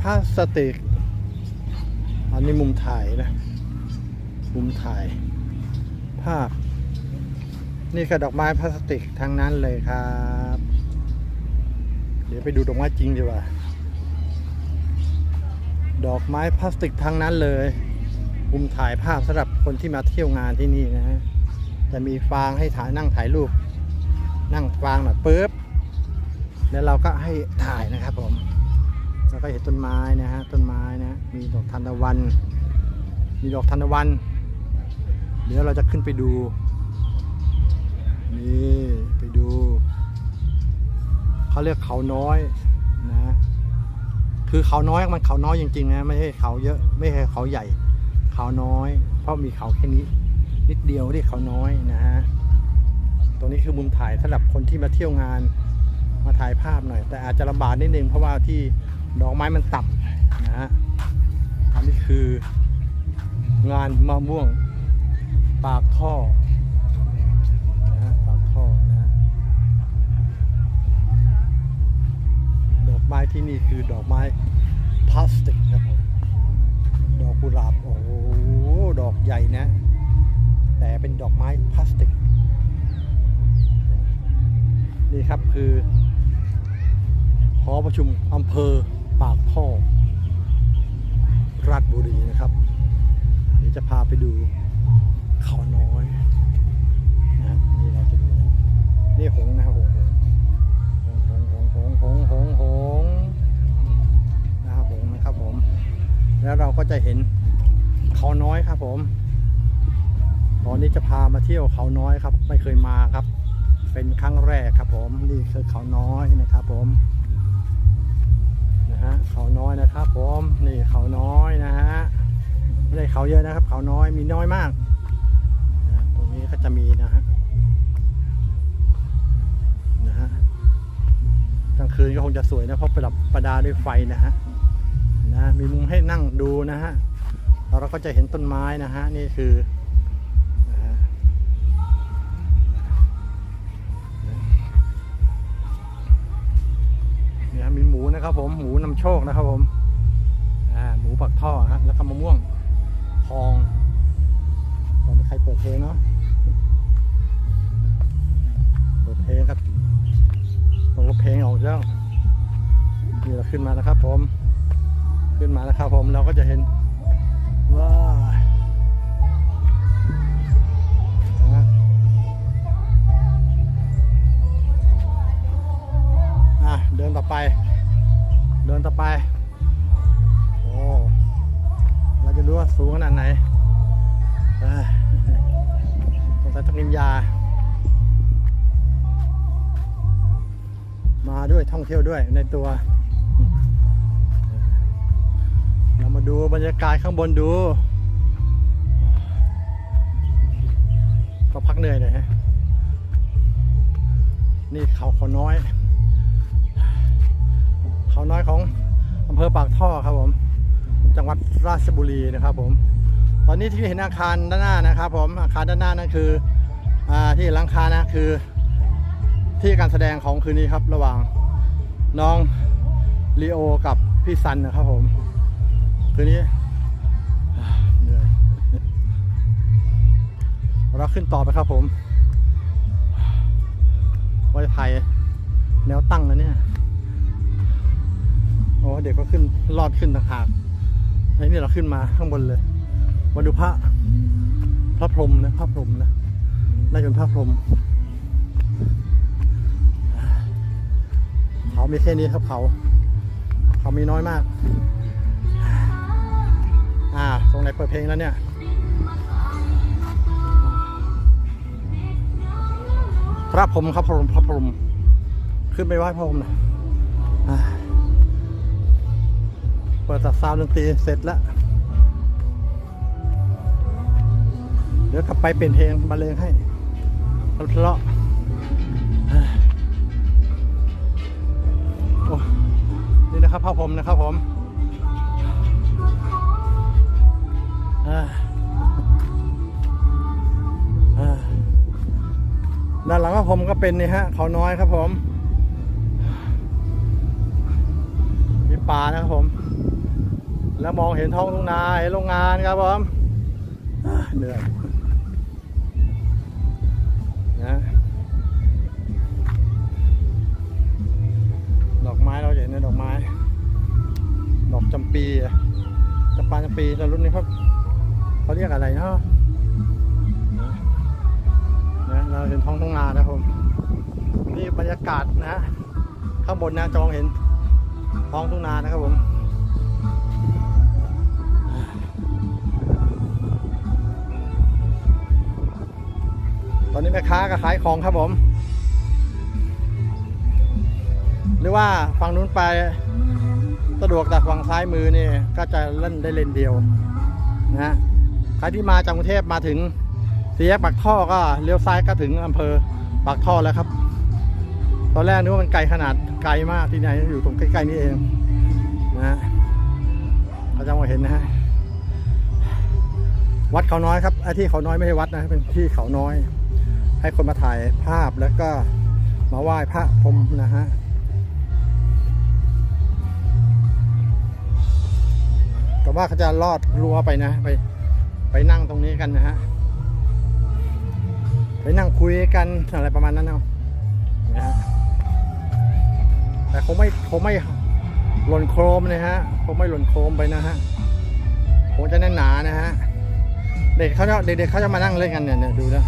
ดอกไม้พลาสติก อันนี้มุมถ่ายนะ มุมถ่าย ภาพ นี่คือดอกไม้พลาสติกทั้งนั้นเลยครับ เดี๋ยวไปดูดอกไม้จริงดีกว่า ดอกไม้พลาสติกทั้งนั้นเลย มุมถ่ายภาพสำหรับคนที่มาเที่ยวงานที่นี่นะฮะ จะมีฟางให้ถ่ายนั่งถ่ายรูป นั่งฟางหน่อยปุ๊บ แล้วเราก็ให้ถ่ายนะครับผม แล้วก็เห็นต้นไม้นะฮะต้นไม้นะมีดอกทานตะวัน มีดอกทานตะวัน เดี๋ยวเราจะขึ้นไปดูนี่ไปดูเขาเรียกเขาน้อยนะคือเขาน้อยมันเขาน้อยจริงๆนะไม่ใช่เขาเยอะไม่ใช่เขาใหญ่ เขาน้อย เพราะมีเขาแค่นี้ นิดเดียวเรียกเขาน้อยนะฮะตรงนี้คือมุมถ่ายสำหรับคนที่มาเที่ยวงานมาถ่ายภาพหน่อย แต่อาจจะลำบากนิดนึงเพราะว่าที่ ดอกไม้มันต่ำนะฮะอันนี้คืองานมะม่วง ปากท่อนะฮะปากท่อนะฮะดอกไม้ที่นี่คือดอกไม้พลาสติกครับผมดอกกุหลาบโอ้โหดอกใหญ่นะ แต่เป็นดอกไม้พลาสติก นี่ครับคือหอประชุมอำเภอ ไปดูเขาน้อยนะนี่เราจะดูนะนี่หงนะครับหงหงหงหงหงหงหงนะครับหงนะครับผม แล้วเราก็จะเห็นเขาน้อยครับผม ตอนนี้จะพามาเที่ยวเขาน้อยครับ ไม่เคยมาครับ เป็นครั้งแรกครับผม นี่คือเขาน้อยนะครับผมนะฮะเขาน้อยนะครับผม นี่เขาน้อยนะฮะ ได้เขาเยอะนะครับ เขาน้อยมีน้อยมากนะตรงนี้ก็จะมีนะฮะนะฮะกลางคืนก็คงจะสวยนะเพราะประดับประดาด้วยไฟนะฮะนะมีมุมให้นั่งดูนะฮะแล้วเราก็จะเห็นต้นไม้นะฮะนี่คือนะฮะเนี่ยมีหมูนะครับผมหมูนำโชคนะครับผมอ่าหมูปักท่อฮะแล้วก็มะม่วง ทอง ตอนนี้ใครเปิดเพลงเนาะ เปิดเพลงครับตรงเพลงออกแล้วนี่เราขึ้นมาแล้วครับผม ขึ้นมาแล้วครับผม เราก็จะเห็นว้าเดินต่อไป เดินต่อไป จะดูว่าสูงขนาดไหนเอ้งใส่ต้องกินยา มาด้วยท่องเที่ยวด้วยในตัว เรามาดูบรรยากาศข้างบนดู ก็พักเหนื่อยหน่อยฮะ นี่เขาเขาน้อย เขาน้อยของอำเภอปากท่อครับผม จังหวัดราชบุรีนะครับผม ตอนนี้ที่เห็นอาคารด้านหน้านะครับผมอาคารด้านหน้านั่นคืออที่หลังคานะคือที่การแสดงของคืนนี้ครับ ระหว่างน้องลีโอกับพี่ซันนะครับผม คืนนี้เหนื่อยเราขึ้นต่อไปครับผมไว้ไทยแนวตั้งนะเนี่ย โอ้เด็กก็ขึ้นลอดขึ้นต่างหาก นี่เราขึ้นมาข้างบนเลย มาดูพระพระพรหมนะพระพรหมนะน่าจะเป็นพระพรหมเขามีแค่นี้ครับเขา เขามีน้อยมาก อ่าตรงไหนเปิดเพลงแล้วเนี่ยพระพรหมครับพระพรหมพระพรหมขึ้นไปไหว้พระพรหมนะ ปิดตัดซาวดนตรีเสร็จแล้ว เดี๋ยวกลับไปเปลี่ยนเพลงบรรเลงให้เพราะๆอ่าโอ้นี่นะครับพ่อผมนะครับผมอ่าอ่าด้านหลังพ่อผมก็เป็นนี่ฮะ เขาน้อยครับผม มีป่านะครับผม แล้วมองเห็นท้องทุ่งนาเห็นโรงงานครับผมเหนื่อยนะดอกไม้เราเห็นในดอกไม้ ดอกจำปีอะจำปาจำปีแต่รุ่นนี้เขาเขาเรียกอะไรเนาะนะเราเห็นท้องทุ่งนานะครับผมนี่บรรยากาศนะ ข้างบนนะจองเห็นท้องทุ่งนานะครับผม ตอนนี้แม่ค้าก็ขายของครับผม หรือว่าฝั่งนู้นไปสะดวกแต่ฝั่งซ้ายมือนี่ก็จะเล่นได้เลนเดียวนะใครที่มาจากกรุงเทพมาถึงสี่แยกปากท่อก็เลี้ยวซ้ายก็ถึงอำเภอปากท่อแล้วครับ ตอนแรกนึกว่ามันไกลขนาดไกลมากที่ไหนอยู่ตรงใกล้ๆนี่เองนะฮะเราจะมาเห็นนะฮะวัดเขาน้อยครับไอ้ที่เขาน้อยไม่ใช่วัดนะเป็นที่เขาน้อย ให้คนมาถ่ายภาพแล้วก็มาไหว้พระพรมนะฮะแต่ว่าเขาจะลอดรั้วไปนะ ไปไปนั่งตรงนี้กันนะฮะ ไปนั่งคุยกันอะไรประมาณนั้นเอานะฮะแต่คงไม่คงไม่หล่นโครมนะฮะคงไม่หล่นโครมไปนะฮะคงจะแน่นหนานะฮะ เด็กเขาจะเด็กๆเขาจะมานั่งเล่นกันเนี่ยดูนะ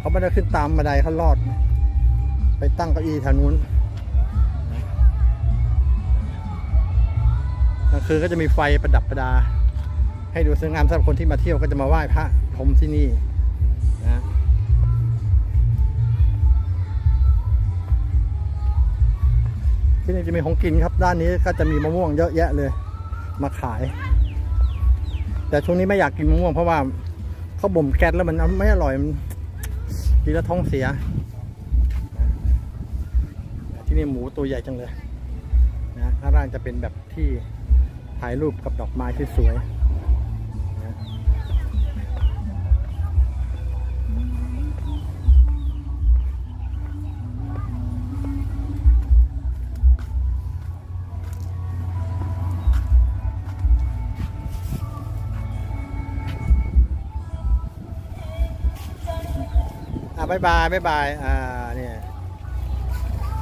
เขาไม่ได้ขึ้นตามบันไดเขาลอด ไปตั้งเก้าอี้แถวนู้นกลางคืนก็จะมีไฟประดับประดา ให้ดูสวยงามสำหรับคนที่มาเที่ยวก็จะมาไหว้พระพรมที่นี่นะที่นี่จะมีของกินครับ ด้านนี้ก็จะมีมะม่วงเยอะแยะเลย มาขาย แต่ช่วงนี้ไม่อยากกินมะม่วงเพราะว่าเขาบ่มแก๊สแล้วมันไม่อร่อยมัน กินแล้วท้องเสีย ที่นี่หมูตัวใหญ่จังเลยนะข้างล่างจะเป็นแบบที่ถ่ายรูปกับดอกไม้ที่สวย บายบายบายบายอ่านี่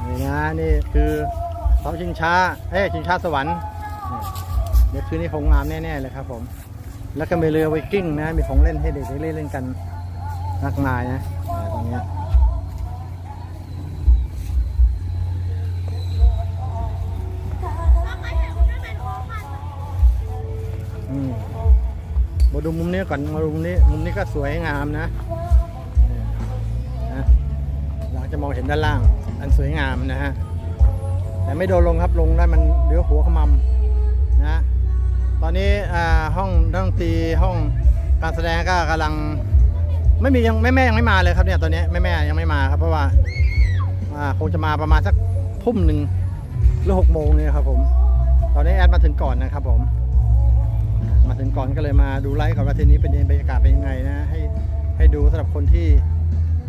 นี่นะนี่คือเสาชิงช้าเอ้ชิงช้าสวรรค์เดี๋ยวคืนนี้คงงามแน่ๆเลยครับ ผม แล้วก็มีเรือไวกิ้งนะ มีของเล่นให้เด็กได้เล่นเล่นกันมากมายนะตรงนี้มาดูมุมนี้ก่อนมาดูมุมนี้ มุมนี้ก็สวยงามนะ จะมองเห็นด้านล่าง อันสวยงามนะฮะ แต่ไม่โดนลงครับลงได้มันเดี๋ยวหัวขมำนะตอนนี้อ่าห้องดนตรีห้องการแสดงก็กำลังไม่มียังแม่แม่ยังไม่มาเลยครับเนี่ยตอนนี้แม่แม่ยังไม่มาครับเพราะว่าคงจะมาประมาณสักทุ่มหนึ่งหรือหกโมงเนี่ยครับผม ตอนนี้แอดมาถึงก่อนนะครับผม มาถึงก่อนก็เลยมาดูไลฟ์ก่อนว่าที่นี้เป็นยังบรรยากาศเป็นยังไงนะให้ให้ดูสำหรับคนที่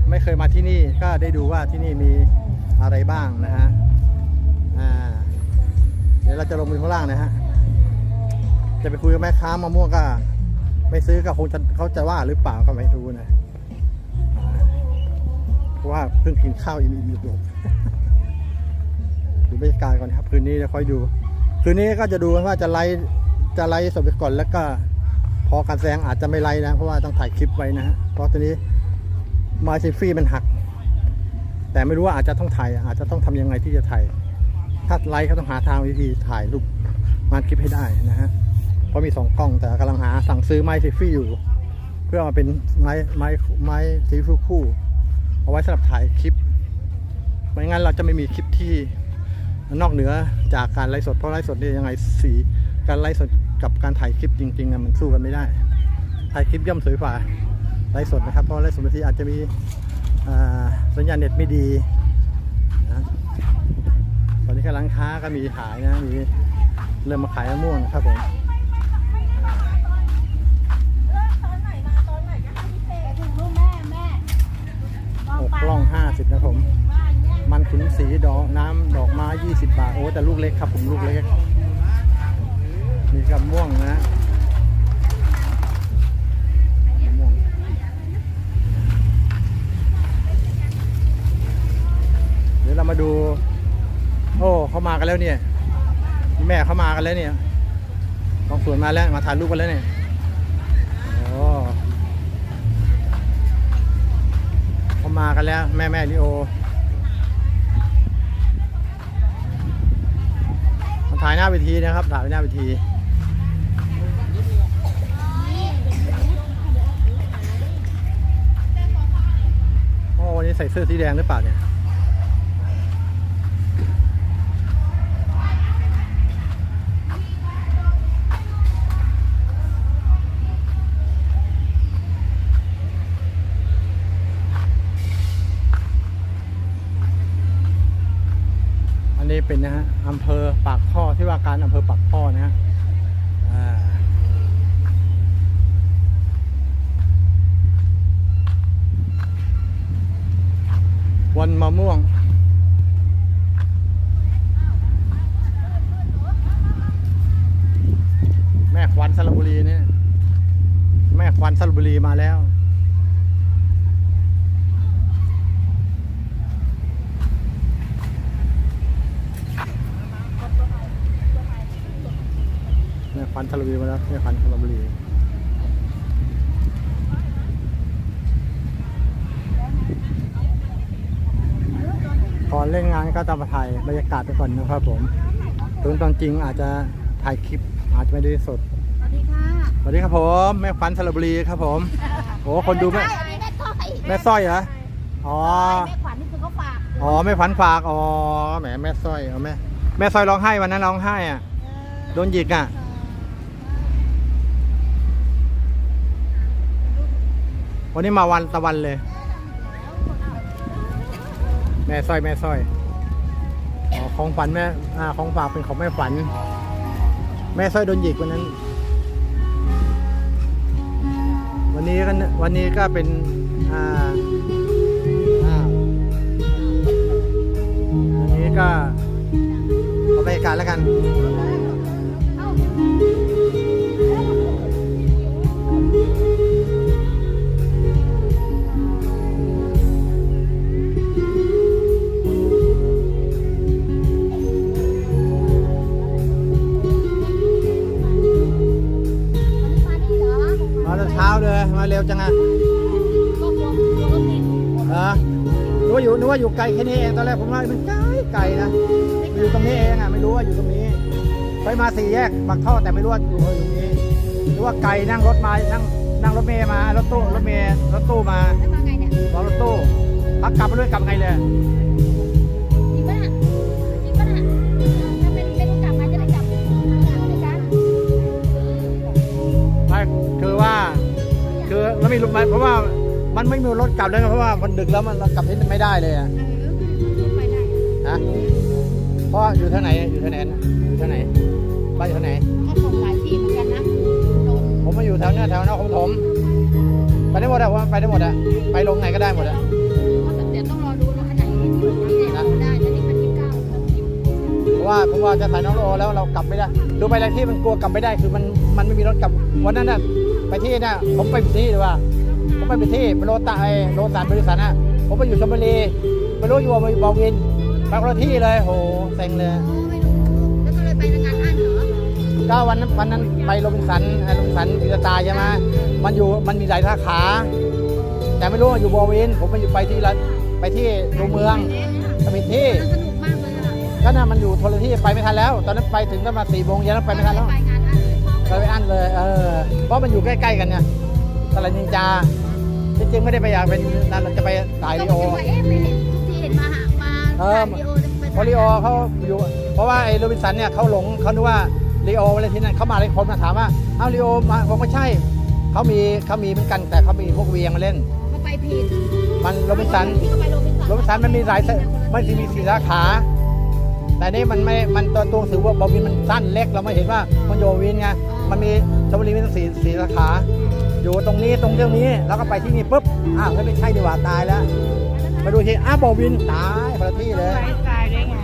ไม่เคยมาที่นี่ก็ได้ดูว่าที่นี่มีอะไรบ้างนะฮะเดี๋ยวเราจะลงไปข้างล่างนะฮะจะไปคุยกับแม่ค้ามะม่วงก็ไม่ซื้อก็คงจะเขาจะว่าหรือเปล่าก็ไม่รู้นะเพราะว่าเพิ่งกินข้าวอิ่มๆอยู่ดูบรรยากาศก่อนครับ คืนนี้เดี๋ยวค่อยดู คืนนี้ก็จะดูว่าจะไลฟ์จะไลฟ์สดไปก่อนแล้วก็ พอการแสดงอาจจะไม่ไลฟ์นะ เพราะว่าต้องถ่ายคลิปไว้นะฮะเพราะตอนนี้ มาซิฟี่มันหัก แต่ไม่รู้ว่าอาจจะต้องถ่ายอาจจะต้องทำยังไงที่จะถ่าย ถ้าไลฟ์เขาต้องหาทางวิธีถ่ายรูปมาคลิปให้ได้นะฮะเพราะมีสองกล้องแต่กำลังหาสั่งซื้อไม้ซิฟี่อยู่ เพื่อมาเป็นไม้ไม้ไม้ซิฟี่คู่ เอาไว้สำหรับถ่ายคลิปไม่งั้นเราจะไม่มีคลิปที่นอกเหนือจากการไลฟ์สดเพราะไลฟ์สดเนี่ยยังไงสีการไลฟ์สดกับการถ่ายคลิปจริงๆอะมันสู้กันไม่ได้ ถ่ายคลิปย่อมสวยกว่า ไลฟ์สดนะครับเพราะไลฟ์สดบางทีอาจจะมีสัญญาณเน็ตไม่ดีนะตอนนี้ก็ร้านค้าก็มีขายนะมีเริ่มมาขายมะม่วงนะครับผมออนไหนก็ให้พี่เปย์ถึงลูกแม่แม่อกกล้อง 50 นะผม มันขุนสีดอกน้ำดอกไม้ 20 บาท โอ้แต่ลูกเล็กครับผมลูกเล็ก มีกับม่วงนะมะม่วงเดี๋ยวเรา มาดู โอ้เขามากันแล้วเนี่ย แม่เขามากันแล้วเนี่ยกองสวนมาแล้วมาถ่ายรูปกันแล้วเนี่ยโอ้เขามากันแล้ว แม่แม่ลิโอมาถ่ายหน้าเวทีนะครับ ถ่ายหน้าเวทีโอ้วันนี้ใส่เสื้อสีแดงหรือเปล่าเนี่ยานอำเภอปากท่อนะฮะอ่าวันมะม่วง แม่ควันสระบุรีเนี่ย แม่ควันสระบุรีมาแล้ว แม่ควันสระบุรีมาแล้วแม่ควันสระบุรีก่อนเล่นงานก็ตามมาถ่ายบรรยากาศไปก่อนนะครับผมถึงตอนจริงอาจจะถ่ายคลิปอาจจะไม่ได้สดสวัสดีค่ะสวัสดีครับผมแม่ควันสระบุรีครับผมโอ้คนดูแม่ใช่อันนี้แม่ต้อยแม่สร้อยเหรออ๋อแม่ขวัญนี่คือเขาฝากอ๋อแม่ขวัญฝากอ๋อแหมแม่สร้อยเอาแม่แม่สร้อยร้องไห้วันนั้นร้องไห้อะโดนหยิกอะ วันนี้มาวันตะวันเลย แม่สร้อยแม่สร้อยออของฝันแม่อ่าของฝากเป็นของแม่ฝัน แม่สร้อยโดนหยิกวันนั้น วันนี้ก็วันนี้ก็เป็นอ่าวันนี้ก็เอาบรรยากาศแล้วกัน มาเร็วจังอะก็กลัวกลัวรถติดเหรอนึกว่าอยู่นึกว่าอยู่ไกลแค่นี้เองตอนแรกผมว่ามันไกลไกลนะอยู่ตรงนี้เองอะไม่รู้ว่าอยู่ตรงนี้ ไปมาสี่แยกปากท่อแต่ไม่รู้ว่าอยู่อยู่ตรงนี้หรือว่าไกลนั่งรถมานั่งนั่งรถเมย์มารถตู้รถเมย์รถตู้มาแล้วมาไงเนี่ย รอรถตู้พักกลับมาด้วยกลับไงเลย ไม่รู้มันเพราะว่ามันไม่มีรถกลับแล้วไงเพราะว่ามันดึกแล้วมันเรากลับที่ไม่ได้เลยอะไปได้นะเพราะอยู่ที่ไหนอยู่ที่ไหนนะอยู่ที่ไหนบ้านอยู่ที่ไหนก็ส่งหลายที่เหมือนกันนะโดนผมมาอยู่แถวเนี้ยแถวนครปฐมไปได้หมดอะว่าไปได้หมดอะไปลงไหนก็ได้หมดอะเดี๋ยวต้องรอดูรถคันไหนที่ที่เนี่ยได้แต่นี่คันที่เก้าเพราะว่าผมว่าจะถ่ายน้องโอแล้วเรากลับไม่ได้ดูไปอะไรที่มันกลัวกลับไม่ได้คือมันมันไม่มีรถกลับวันนั้นน่ะ ไปที่น่ะผมไปผิดที่หรือว่า ผมไปผิดที่ไปโรตาไอโรสานบริษัทน่ะผมไปอยู่ชลบุรีไปรู้อยู่ว่าบอวินไปคนละที่เลยโหเซ็งเลยโอ้ไม่รู้แล้วก็เลยไปงานอั้นเหรอก็วันนั้นวันนั้นไปโรบินสันไอ้โรบินสันอิตาใช่ไหมมันอยู่มันมีหลายสาขา แต่ไม่รู้ว่าอยู่บอวิน ผมไปอยู่ไปที่ละไปที่ตัวเมืองสมิทที่สนุกมากเลยอะก็น่ะมันอยู่ทนละที่ไปไม่ทันแล้ว ตอนนั้นไปถึงก็มาสี่โมงเย็นแล้วไปไม่ทันแล้วไปงานอั้น เลยไปไม่อั้นเลยเออเพราะมันอยู่ใกล้ๆกันเนี่ยตลาดนินจาจริงๆไม่ได้ไปอยากเป็นนั่นเราจะไปถ่ายก็รีบโออกว่าเอ๊ะไม่เห็นทุกทีเห็นมาหามาเออถ่ายวิดีโอจะไปเพราะรีโอเขาอยู่ เพราะว่าไอ้โรบินสันเนี่ยเขาหลงเขานึกว่ารีโออะไรที่นั่นเขามาหลายคนมาถามว่าเอ้ารีโอมาผมไม่ใช่เขามีเขามีเหมือนกันแต่เขามีพวกเวียงมาเล่นเขาไปผิดมันโรบินสันที่เขาไปโรบินสันโรบินสันมันมีหลายสมันมีสี่สาขาแต่นี่มันไม่ มันตัวตัวถือว่าบอวินมันสั้นเล็กเราไม่เห็นว่ามันโยวินไง มันมีชลบุรีมีตั้งสี่สี่สาขา อยู่ตรงนี้ตรงเรื่องนี้ แล้วก็ไปที่นี่ปุ๊บ อ้าวเฮ้ยไม่ใช่ดีกว่าตายแล้ว มาดูทีอ้าวบอวินตายคนละที่เลย ตายได้ไง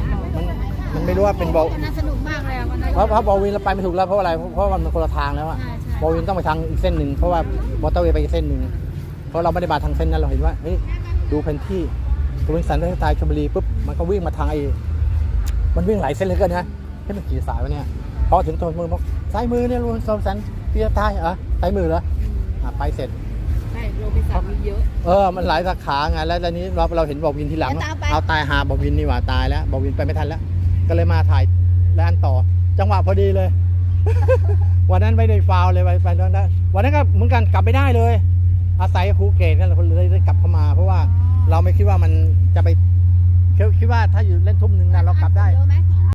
มันรู้ว่าเป็นบอวันนั้นสนุกมากเลยอะวันนั้นเพราะเพราะบอวินเราไปไม่ถูกแล้วเพราะอะไร เพราะว่ามันคนละทางแล้วอะใช่ใช่บอวินต้องไปทางอีกเส้นหนึ่งเพราะว่ามอเตอร์เวย์ไปอีกเส้นหนึ่ง เพราะเราไม่ได้มาทางเส้นนั้นเราเห็นว่าเฮ้ยดูแผนที่ตัวเป็นสันนิษฐานชลบุรีปุ๊บมันก็วิ่งมาทางไอ้มันวิ่งหลายเส้นเหลยกันนะให้มันขี่สายวะเนี่ย พอถึงตัวมือบอกซ้ายมือเนี่ยลุงโซมสันเปียใต้เหรอซ้ายมือเหรออะไปเสร็จใช่โรบินสันมีเยอะเออมันหลายสาขาไงแล้วตอนนี้เราเราเห็นบอวินทีหลังเดี๋ยวตามไปเอาตายหาบอวินนี่หว่าตายแล้วบอวินไปไม่ทันแล้ว ก็เลยมาถ่ายแลนต่อ จังหวะพอดีเลย วันนั้นไม่ได้ฟาวล์เลยไปไปตอนนั้นวันนั้นก็เหมือนกันกลับไม่ได้เลย อาศัยครูเกตนั่นแหละเลยได้กลับเข้ามา เพราะว่าเราไม่คิดว่ามันจะไปคิดคิดว่าถ้าอยู่เล่นทุ่มหนึ่งนะเรากลับได้เยอะไหม